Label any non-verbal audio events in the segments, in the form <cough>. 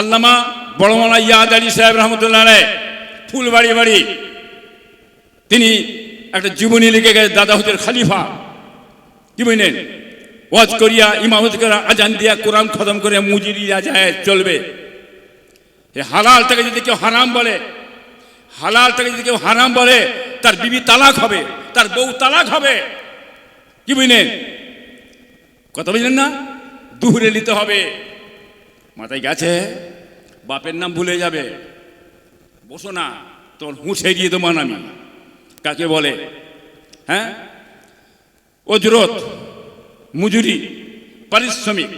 আল্লামা বড়মালা ইয়াদ আলী সাহেব রহমতুল্লাহ আলাই ফুলবাড়ি বাড়ি। তিনি একটা জীবনী লিখে গেছে দাদা হতের খালিফা। কি বুঝলেন ওয়াজ করিয়া, ইমামত করা আজান দিয়া, কোরআন খতম করে মুজিরিয়া যায় চলবে। হালাল থেকে যদি কেউ হারাম বলে, হালাল থেকে যদি কেউ হারাম বলে, তার বিবি তালাক হবে, তার বউ তালাক হবে। কি বুঝলেন কথা বুঝলেন না? দুহুরে নিতে হবে। মাথায় গেছে? বাপের নাম ভুলে যাবে। বসো না, তোর হুঁসে দিয়ে তোমার আমি। কাকে বলে? হ্যাঁ? অজরত, মজুরি, পারিশ্রমিক।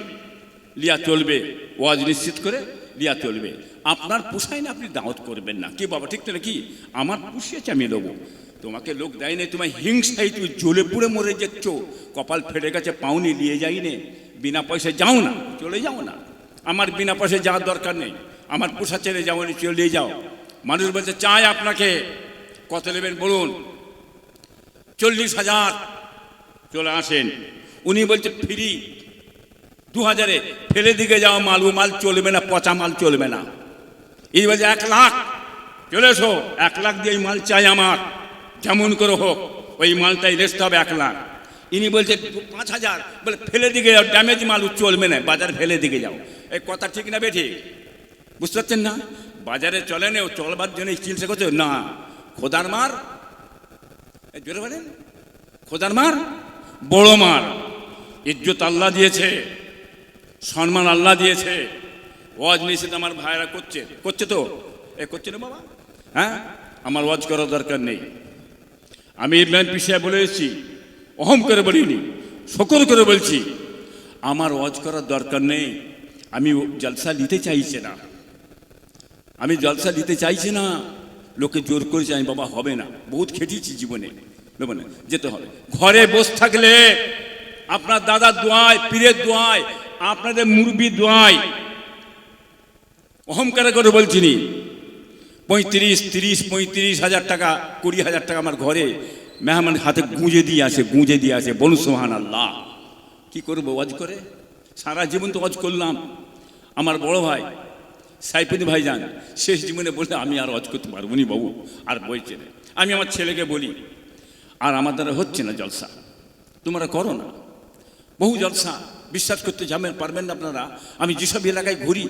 লিয়া চলবে, ওয়াজ নিশ্চিত করে লিয়া চলবে। আপনার পোষায় না আপনি দাওয়াত করবেন না। কি বাবা, ঠিক তো কি আমার পুষিয়েছে আমি দেবো তোমাকে লোক দেয় না তোমায় হিংসাই তুমি জ্বলে পুড়ে মরে যাচ্ছ। কপাল ফেটে গেছে পাউনি নিয়ে যাই নে বিনা পয়সায় যাও না, চলে যাও না। আমার বিনা পয়সায় যাওয়ার দরকার নেই। আমার পোষা ছেড়ে যাও চলে যাও। মানুষ বলছে, চাই আপনাকে। কত নেবেন, বলুন। চল্লিশ হাজার। চলে আসেন। উনি বলছে, ফ্রি। দু হাজারে। ফেলে দিকে যাওয়া মাল। ও মাল চলবে না, পচা মাল চলবে না। এই বলছে, এক লাখ। চলে এসো। এক লাখ দিয়ে মাল চাই আমার। যেমন করে হোক, ওই মালটাই রেস্ট হবে এক লাখ। ইনি বলছে, পাঁচ হাজার। বলে, ফেলে দিকে যাও ড্যামেজ মাল চলবে না, বাজার ফেলে দিকে যাও। এই কথা ঠিক না বেঠি? বুঝতে পারছেন না? বাজারে চলে না, চলবার জন্য চিকিৎসা করছে? না। খোদার মার জোরে বলেন। খোদার মার, বড় মার। ইজ্জত আল্লাহ দিয়েছে, সম্মান আল্লাহ দিয়েছে। ওয়াজ নিষেধ আমার ভাইরা করছে। করছে তো? এ করছে না বাবা? হ্যাঁ? আমার ওয়াজ করার দরকার নেই। আমি ইমরান পিসায় বলে এসেছি অহম করে বলিনি শকর করে বলছি, আমার ওয়াজ করার দরকার নেই, আমি জলসা নিতে চাইছে না। আমি জলসা নিতে চাইছি না, লোকে জোর করেছে, আমি বাবা হবে না, বহুত খেটেছি জীবনে না, যেতে হবে। ঘরে বসে থাকলে, আপনার দাদার দোয়ায়, পীরের দোয়ায়, আপনাদের মুরবি দোয়ায় অহংকার করে বলছি নি, পঁয়ত্রিশ, তিরিশ, পঁয়ত্রিশ হাজার টাকা, কুড়ি হাজার টাকা আমার ঘরে মেহমান হাতে গুঁজে দিয়ে আসে, গুঁজে দিয়ে আসে। বলুন সোহান আল্লাহ কি করব, ওয়াজ করে? সারা জীবন তো ওয়াজ করলাম। আমার বড় ভাই, সাইফুদ্দিন ভাই যান শেষ জীবনে বললে, আমি আর ওয়াজ করতে পারব নি বাবু, আর বলছে আমি আমার ছেলেকে বলি, আর আমার দ্বারা হচ্ছে না জলসা। তোমরা করো না। বহু জলসা। বিশ্বাস করতে যাবেন, পারবেন না আপনারা। আমি যেসব এলাকায় ঘুরি,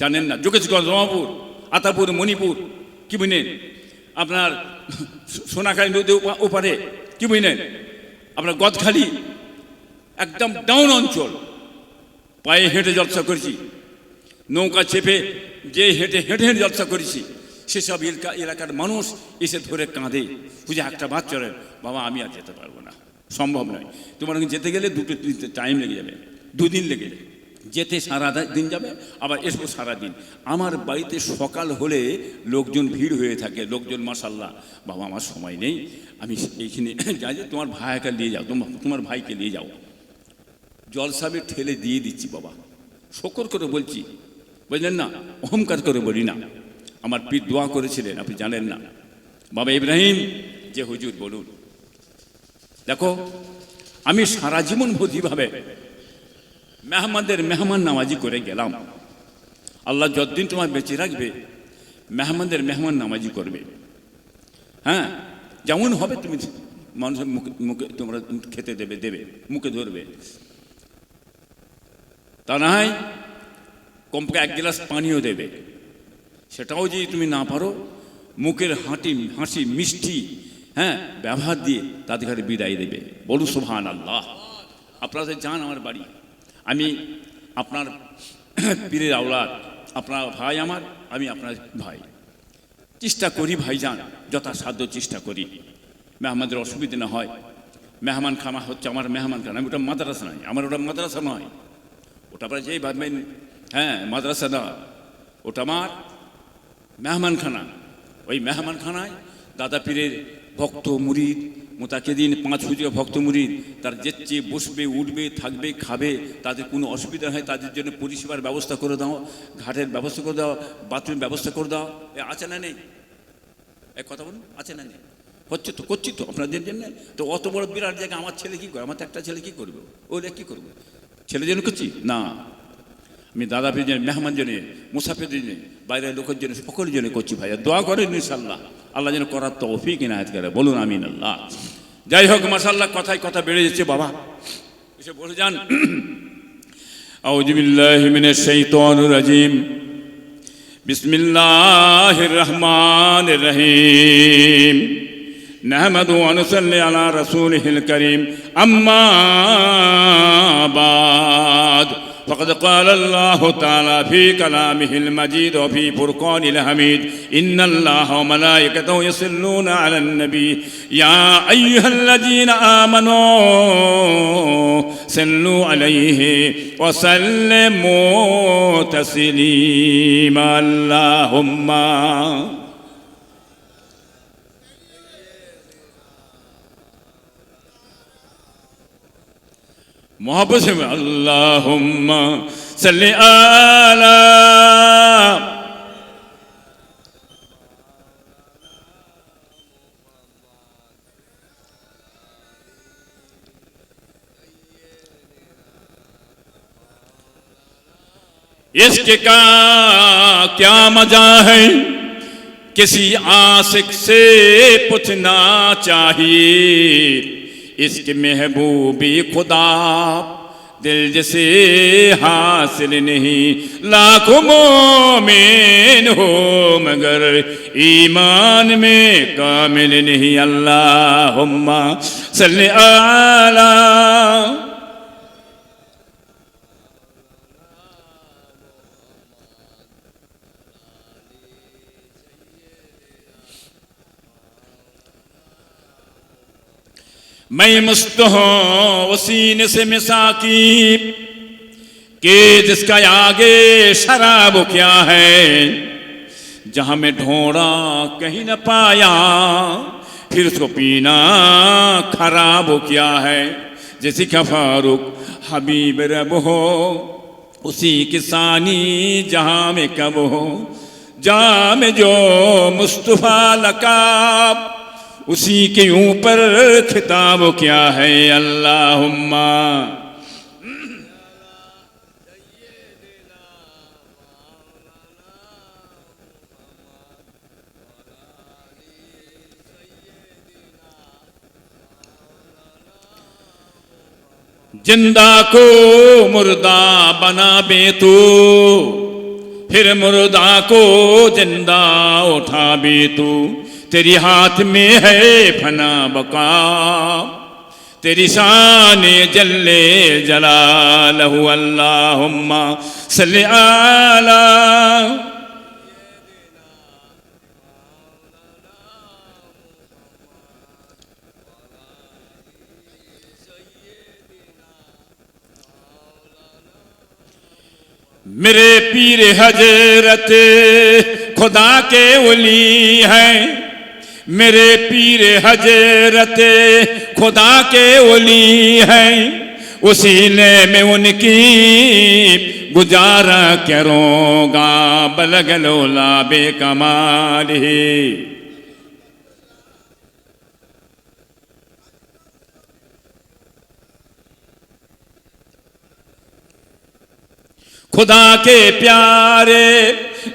জানেন না। যোগেশগঞ্জ রমাপুর আতাপুর, মণিপুর, কি বুঝলেন আপনার সোনাখালী নদী ওপা- ওপারে, কি বুঝলেন? আপনার গদখালি একদম ডাউন অঞ্চল। পায়ে হেঁটে জলসা করেছি। নৌকা চেপে যে হেঁটে হেঁটে হেঁটে জলসা করেছি, সেসব এলাকা, এলাকার মানুষ এসে ধরে কাঁদে। বুঝে একটা বাচ্চারে বাবা, আমি আর যেতে পারব না। সম্ভব নয়। তোমার যেতে গেলে দুটো টাইম লেগে যাবে। দুদিন লেগে যাবে। যেতে সারা দিন যাবে, আবার এসবো সারা দিন। আমার বাড়িতে সকাল হলে লোকজন ভিড় হয়ে থাকে, লোকজন মাসাল্লাহ বাবা, আমার সময় নেই। আমি এইখানে <clears throat> যাই যে তোমার ভাইকে নিয়ে যাও, তোমার তোমার ভাইকে নিয়ে যাও। জলসাবে ঠেলে দিয়ে দিচ্ছি বাবা। শকর করে বলছি, বুঝলেন না? অহংকার করে বলি না। আমার পীর দোয়া করেছিলেন, আপনি জানেন না। বাবা ইব্রাহিম, যে হুজুর, বলুন। দেখো, আমি সারা জীবন ভর্তিভাবে মেহমানদের মেহমান নামাজি করে গেলাম। আল্লাহ যতদিন তোমার বেঁচে রাখবে, মেহমানদের মেহমান নামাজি করবে। হ্যাঁ? যেমন হবে তুমি মানুষের মুখে মুখে তোমরা খেতে দেবে দেবে, মুখে ধরবে। তা না হয় কমপক্ষে এক গ্লাস পানিও দেবে। সেটাও যদি তুমি না পারো, মুখের হাঁটি, হাসি, মিষ্টি হ্যাঁ ব্যবহার দিয়ে তাদের ঘরে বিদায় দেবে। বলু সুবহান আল্লাহ আপনারা যান আমার বাড়ি। আমি আপনার পীরের আওলাদ, আপনার ভাই আমার, আমি আপনার ভাই। চেষ্টা করি ভাইজান, যথাসাধ্য চেষ্টা করি। মেহমানদের অসুবিধা না হয়। মেহমান খানা হচ্ছে আমার মেহমান খানা, আমি ওটা মাদ্রাসা নয়, আমার ওটা মাদ্রাসা নয়। ওটা আপনারা যেই ভাববেন হ্যাঁ মাদ্রাসা না। ওটা আমার মেহমানখানা। ওই মেহমানখানায় দাদা পীরের ভক্ত, মুরিদ মোতাকে দিন পাঁচ হুজুর ভক্ত মুরিদ, তার যেচ্ছে বসবে, উঠবে, থাকবে, খাবে, তাদের কোনো অসুবিধা হয়, তাদের জন্য পরিষেবার ব্যবস্থা করে দাও, ঘাটের ব্যবস্থা করে দাও, বাথরুমের ব্যবস্থা করে দাও। এ আছে না নেই? এক কথা বলুন, আছে না নেই? হচ্ছে তো, করছি তো আপনাদের জন্য। তো অত বড় বিরাট জায়গা, আমার ছেলে কী করে? আমার তো একটা ছেলে কী করবে? ওরা কী করবে? ছেলের জন্য করছি? না। আমি দাদা জন্য, মেহমান জন্য মুসাফির জন্য, বাইরের লোকের জন্য, সকলের জন্য করছি ভাইয়া। দোয়া করেন ইনশাল্লাহ আল্লাহ যেন করার তো অফিক ইনায়ত করে বলুন আমিন আল্লাহ যাই হোক মাসাল্লাহ কথায় কথা বেড়ে যাচ্ছে বাবা এসে বলে যান أعوذ بالله من الشيطان الرجيم بسم الله الرحمن الرحيم نحمد ونصلي على رسوله الكريم أما بعد فقد قال الله تعالى في كلامه المجيد وفي فرقان الحميد إن الله وملائكته يصلون على النبي. يا أيها الذين آمنوا صلوا عليه وسلموا تسليما. اللهم محبت سے میں اللہم صلی اللہ اس کے کا کیا مزہ ہے؟ کسی عاشق سے پوچھنا چاہیے۔ اس کے محبوبی خدا، دل جسے حاصل نہیں، لاکھوں مومن ہو مگر ایمان میں کامل نہیں۔ اللہم صلی اللہ میں مست ہوں سینے سے مساکی کہ جس کا آگے شراب کیا ہے، جہاں میں ڈھونڈا کہیں نہ پایا، پھر اس کو پینا خراب کیا ہے۔ جیسے کا فاروق حبیب رب ہو، اسی کی ثانی جہاں میں کب ہو جام جو مصطفیٰ لکاب اسی کے اوپر خطاب کیا ہے اللہ زندہ کو مردہ بنا بے تو، پھر مردہ کو زندہ اٹھا بے تو۔ تیری ہاتھ میں ہے فنا بقا، تیری شان جل جلالہ، اللہم صلی اللہ میرے پیر حضرت خدا کے ولی ہیں۔ میرے پیر حجرت خدا کے اولی ہیں۔ وسیلے میں ان کی گزارا کروں گا۔ بلگلولا بے کمال ہی۔ خدا کے پیارے،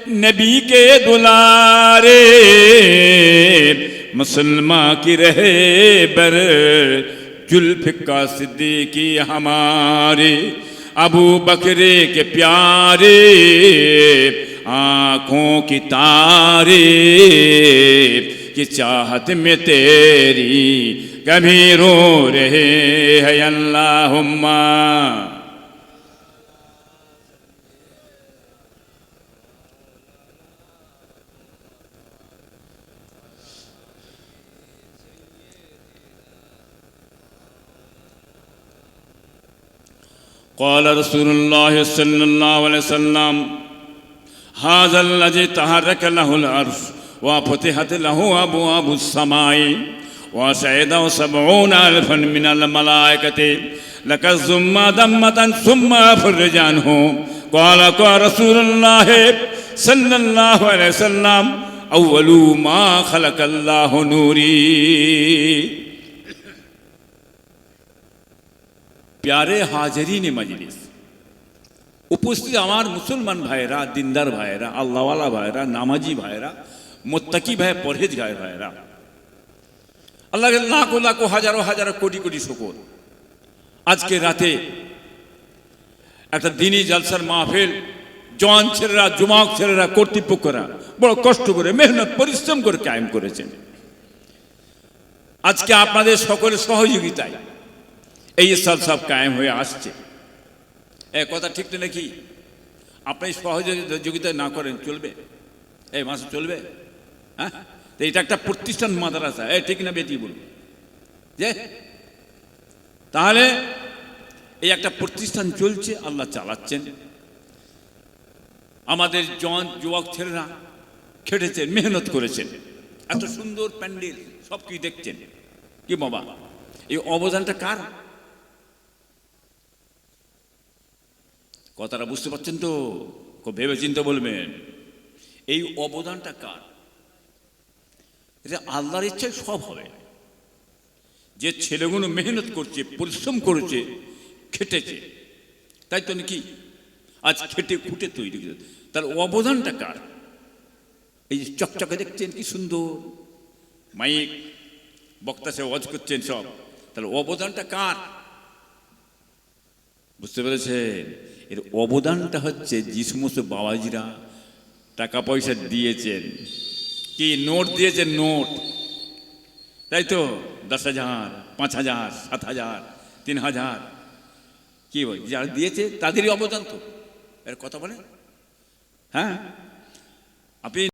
نبی کے دلارے مسلمہ کی رہے بر کا صدیقی ہمارے، ابو بکرے کے پیارے، آنکھوں کی تارے، کی چاہت میں تیری کبھی رو رہے ہیں اللہم قال رسول الله صلى الله عليه وسلم هذا الذي تحرك له العرش وفتحت له أبواب السماء وسعده سبعون ألفا من الملائكة لك ثم دمة ثم فرج عنه قال قال رسول الله صلى الله عليه وسلم أول ما خلق الله نوري প্যারে হাজারিনে মজলিস উপস্থিত আমার মুসলমান ভাইরা দিনদার ভাইয়েরা আল্লাহওয়ালা ভাইরা নামাজি ভাইয়েরা মোত্তাকি ভাই পরহেজ গায় ভাইয়েরা আল্লাহকে লাখো লাখো হাজারো হাজার কোটি কোটি শকর আজকে রাতে একটা দিনই জালসার মাহফিল জওয়ান ছেলেরা জুমাক ছেলেরা কর্তৃপক্ষরা বড় কষ্ট করে মেহনত পরিশ্রম করে কায়েম করেছেন আজকে আপনাদের সকলের সহযোগিতায় এই সাল সব কায়েম হয়ে আসছে। এ কথা ঠিক না নাকি? আপনি সহযোগিতা না করেন, চলবে? এই মাসে চলবে? হ্যাঁ? এটা একটা প্রতিষ্ঠান মাদ্রাসা। এ ঠিক না বেটি বলুন। যে? তাহলে এই একটা প্রতিষ্ঠান চলছে, আল্লাহ চালাচ্ছেন। আমাদের জন, যুবক ছেলেরা খেটেছেন, মেহনত করেছেন। এত সুন্দর প্যান্ডেল সব কি দেখছেন। কি বাবা? এই অবদানটা কার? কথাটা বুঝতে পারছেন তো? খুব ভেবে চিন্তে বলবেন। এই অবদানটা কার? এটা আল্লাহর ইচ্ছায় সব হবে। যে ছেলেগুলো মেহনত করছে, পরিশ্রম করেছে, খেটেছে, তাই তো নাকি? আজ খেটে খুঁটে তৈরি করেছে তার অবদানটা কার? এই যে চকচকে দেখছেন কি সুন্দর। মাইক, বক্তা সে ওয়াজ করছেন সব। তাহলে অবদানটা কার? বুঝতে পেরেছেন? এর অবদানটা হচ্ছে যে সমস্ত বাবাজিরা টাকা পয়সা দিয়েছেন। কি নোট দিয়েছেন? নোট। তাই তো? দশ হাজার, পাঁচ হাজার, সাত হাজার, তিন হাজার। কি বল? যারা দিয়েছে, তাদেরই অবদান তো। এর কথা বলে হ্যাঁ? আপনি